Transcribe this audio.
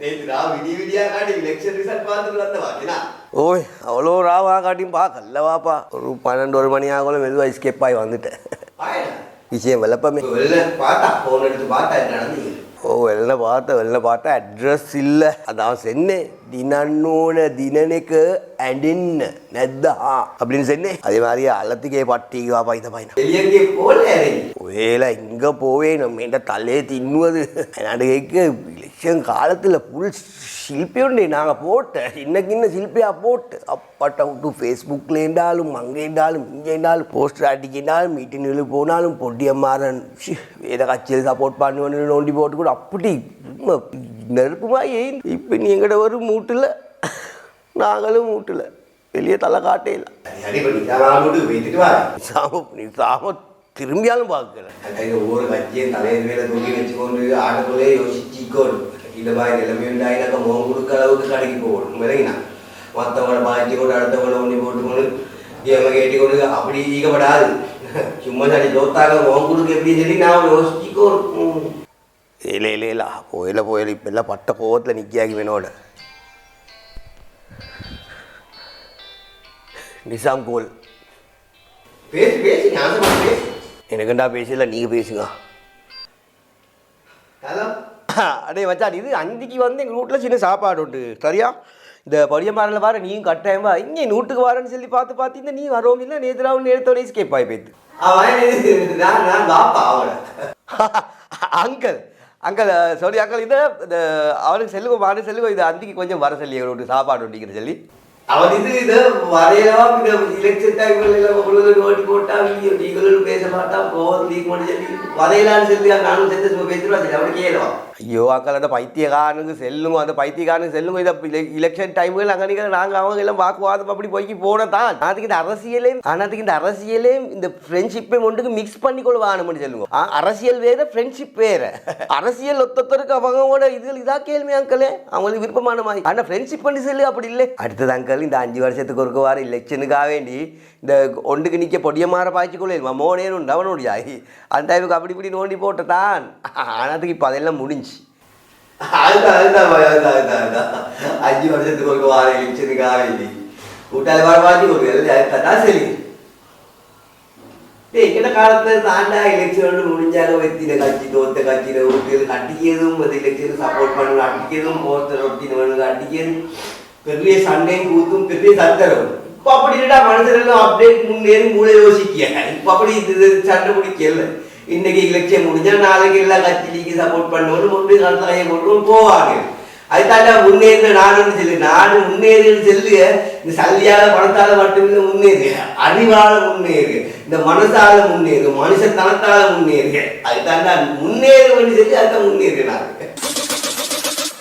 நேற்று நான் விடிய விடியா காட்டி எலெக்ஷன் ரிசல்ட் பார்த்துட்டு வந்த வாக்கினா ஓய் அவ்வளோ ராவா காட்டியும் பார்க்கல வாப்பா. ஒரு பன்னெண்டு ஒரு மணி ஆகல மெதுவாக எஸ்கேப் ஆகி வந்துட்டேன். விஷயம் விளப்பமே. பார்த்தா ஃபோன் எடுத்து பார்த்தா நடந்தீங்க ஓ வெளில பார்த்த வெளில பார்த்தா அட்ரஸ் இல்லை. அதான் சொன்னேன் தினன்னோட தினனுக்கு அடின்னு நெத்தா அப்படின்னு சொன்னேன் அதே மாதிரி அலத்துக்கே பட்டிக்கு இந்த பையனை. வெளியே போல வேலை இங்கே போவே நம்ம என்ற தலையை தின்னுவது. நடுகைக்கு இலெக்ஷன் காலத்தில் ஃபுல் சில்பி உண்டு. நாங்கள் போட்ட சின்ன சின்ன சில்பியாக போட்டு. அப்பாட்ட விட்டு ஃபேஸ்புக்கில் இருந்தாலும் மங்காலும் இங்கே இருந்தாலும் போஸ்டர் அடிக்கினாலும் மீட்டிங்கில் போனாலும் பொடியம்மாறன் வேத கட்சியில் சப்போர்ட் பண்ணுவேன்னு நோண்டி போட்டு கூட அப்படி சும்மா நெருப்புமா ஏன்? இப்போ நீ எங்கட ஒரு மூட்டில்? நாங்களும் மூட்டில். வெளியே தலை காட்டே இல்லை சாம நீ சாம திரும்பியாலும் பார்க்கல. ஒரு கட்சியை கட்சியும் மேலே தூக்கி வச்சுக்கொண்டு ஆடக்குள்ளே யோசிச்சுக்கோணும் இந்த மாதிரி நிலைமை உண்டாயினாக்கா முகம் கொடுக்க அளவுக்கு கடைக்கு போகணும் விலகினா மற்றவங்கள பாய்ச்சி கொண்டு அடுத்தவங்கள ஒண்ணி போட்டுக்கொண்டு கேம கேட்டிக்கொண்டு அப்படி ஈகப்படாது சும்மா சரி தோத்தாக முகம் கொடுக்க எப்படின்னு சொல்லி நான் யோசிச்சுக்கோணும் இல்லை இல்லை இல்லை போயில போயில இப்போ எல்லாம் பட்ட கோவத்தில் நிற்கியாகி வேணோட நிசாம் கோல் பேசி பேசி ஞாபகமா பேசி எனக்குண்டா பேசல நீங்கள் பேசுங்க அதான் அடே மச்சான் இது அன்றைக்கி வந்து எங்கள் வீட்டில் சின்ன சாப்பாடு உண்டு. சரியா? இந்த படியம்பாறையில் பாரு நீயும் கட்டாயமா இங்கே நூட்டுக்கு வரேன்னு சொல்லி பார்த்து பார்த்து நீ வரோம் இல்லை நேற்று நேரத்தோட ஸ்கேப் ஆகி போயிட்டு. அவனை அங்கிள் அங்கிள் சாரி அங்கிள் இது இந்த அவனுக்கு செல்லுவோம் மாடு செல்லுவோம் இது அன்றைக்கி கொஞ்சம் வர சொல்லி எங்களோட சாப்பாடு உண்டிக்கிற சொல்லி. அவன் இது இதை வரையலாம். இந்த எலெக்ஷன் டைம்ல எல்லாம் உங்களுக்கு ஓட்டி போட்டா வீடியோ நீங்களும் பேச மாட்டான் போவது லீக் பண்ணி சொல்லி வரையலான்னு சொல்லி நானும் செஞ்சு சும்மா பேசிடுவா சரி அவனுக்கு கேளுவான் ஐயோ அக்கள் அந்த பைத்தியக்காரனுக்கு செல்லுங்க அந்த பைத்தியக்காரனுக்கு செல்லுங்க. இதை இலெக்ஷன் டைமுகள் அங்கே நிற்கிற நாங்கள் அவங்க எல்லாம் வாக்குவாதம் அப்படி போய்க்கு போனதான். அதுக்கு இந்த அரசியலையும் ஆனாதுக்கு இந்த அரசியலையும் இந்த ஃப்ரெண்ட்ஷிப்பையும் ஒன்றுக்கு மிக்ஸ் பண்ணி கொள்வானும்னு சொல்லுங்க. அரசியல் வேற ஃப்ரெண்ட்ஷிப் வேற. அரசியல் ஒத்தொத்தருக்கு அவங்களோட இதுகள் இதா கேள்வி அங்கலே அவங்களுக்கு விருப்பமான மாதிரி. ஆனால் ஃப்ரெண்ட்ஷிப் பண்ணி சொல்லு அப்படி இல்லை. அடுத்தது அங்கல் அங்கிள் இந்த அஞ்சு வருஷத்துக்கு ஒருக்கு வார எலெக்ஷனுக்காக வேண்டி இந்த ஒன்றுக்கு நிற்க பொடிய மாற பாய்ச்சிக்கொள்ள மோனேனும் டவனுடைய அந்த டைமுக்கு அப்படி இப்படி நோண்டி போட்டதான் ஆனதுக்கு இப்போ அதெல்லாம் முடிஞ்சு அதுதான் அதுதான் அதுதான் அஞ்சு வருஷத்துக்கு ஒரு வார எலெக்ஷனுக்காக வேண்டி கூட்டாளி வாழ பாய்ச்சி ஒரு தான் சரி டேய் எங்கட காலத்துல தாண்டா எலெக்ஷன் முடிஞ்சாக வெத்தின கட்சி தோத்த கட்சியில ஊட்டியது கட்டிக்கிறதும் அது எலெக்ஷன் சப்போர்ட் பண்ணணும் அடிக்கிறதும் போஸ்டர் ஒட்டினவனுக்கு அடிக்கிறதும் பெரிய சண்டையும் கூத்தும் பெரிய சத்தரம் இப்ப அப்படி இல்லடா மனுஷன் அப்டேட் முன்னேறி மூளை யோசிக்க இப்ப அப்படி இது சண்டை பிடிக்கல. இன்னைக்கு இலட்சியம் முடிஞ்சா நாளைக்கு எல்லா கட்சிக்கு சப்போர்ட் பண்ணணும் முன்னே காலத்துல கையை போட்டு போவாங்க. அது தாண்டா முன்னேறின நாடுன்னு சொல்லு. நாடு முன்னேறின்னு சொல்லு. இந்த சல்லியால பணத்தால மட்டுமே முன்னேறு. அறிவால முன்னேறு. இந்த மனசால முன்னேறு. மனுஷத்தனத்தால முன்னேறு. அது தாண்டா முன்னேறுன்னு சொல்லி அதுதான் முன்னேறு நாடு